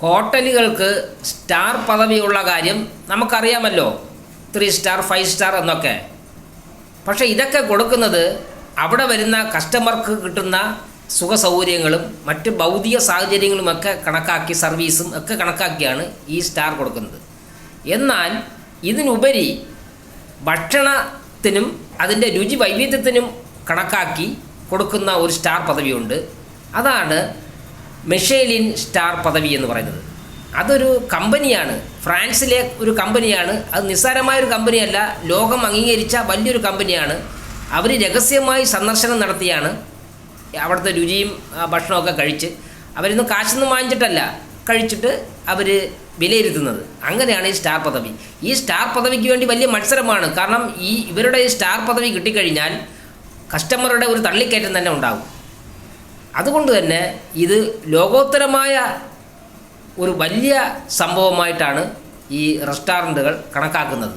ഹോട്ടലുകൾക്ക് star പദവിയുള്ള കാര്യം നമുക്കറിയാമല്ലോ. Three star five star എന്നൊക്കെ. പക്ഷേ ഇതൊക്കെ കൊടുക്കുന്നത് അവിടെ വരുന്ന കസ്റ്റമർക്ക് കിട്ടുന്ന സുഖ സൗകര്യങ്ങളും മറ്റ് ഭൗതിക സാഹചര്യങ്ങളുമൊക്കെ കണക്കാക്കി സർവീസും ഒക്കെ കണക്കാക്കിയാണ് ഈ സ്റ്റാർ കൊടുക്കുന്നത്. എന്നാൽ ഇതിനുപരി ഭക്ഷണത്തിനും അതിന്റെ രുചി വൈവിധ്യത്തിനും കണക്കാക്കി കൊടുക്കുന്ന ഒരു സ്റ്റാർ പദവിയുണ്ട്. അതാണ് മെഷേലിൻ സ്റ്റാർ പദവി എന്ന് പറയുന്നത്. അതൊരു കമ്പനിയാണ്. ഫ്രാൻസിലെ ഒരു കമ്പനിയാണ്. അത് നിസ്സാരമായൊരു കമ്പനിയല്ല. ലോകം അംഗീകരിച്ച വലിയൊരു കമ്പനിയാണ്. അവർ രഹസ്യമായി സന്ദർശനം നടത്തിയാണ്. അവിടുത്തെ രുചിയും ഭക്ഷണമൊക്കെ കഴിച്ച്. അവരിന്ന് കാശൊന്നും വാങ്ങിച്ചിട്ടല്ല. കഴിച്ചിട്ട് അവർ വിലയിരുത്തുന്നത്. അങ്ങനെയാണ് ഈ സ്റ്റാർ പദവി. ഈ സ്റ്റാർ പദവിക്ക് വേണ്ടി വലിയ മത്സരമാണ്. കാരണം ഈ ഇവരുടെ ഈ സ്റ്റാർ പദവി കിട്ടിക്കഴിഞ്ഞാൽ കസ്റ്റമറുടെ ഒരു തള്ളിക്കയറ്റം തന്നെ ഉണ്ടാകും. അതുകൊണ്ട് തന്നെ ഇത് ലോകോത്തരമായ ഒരു വലിയ സംഭവമായിട്ടാണ് ഈ റെസ്റ്റോറന്റുകൾ കണക്കാക്കുന്നത്.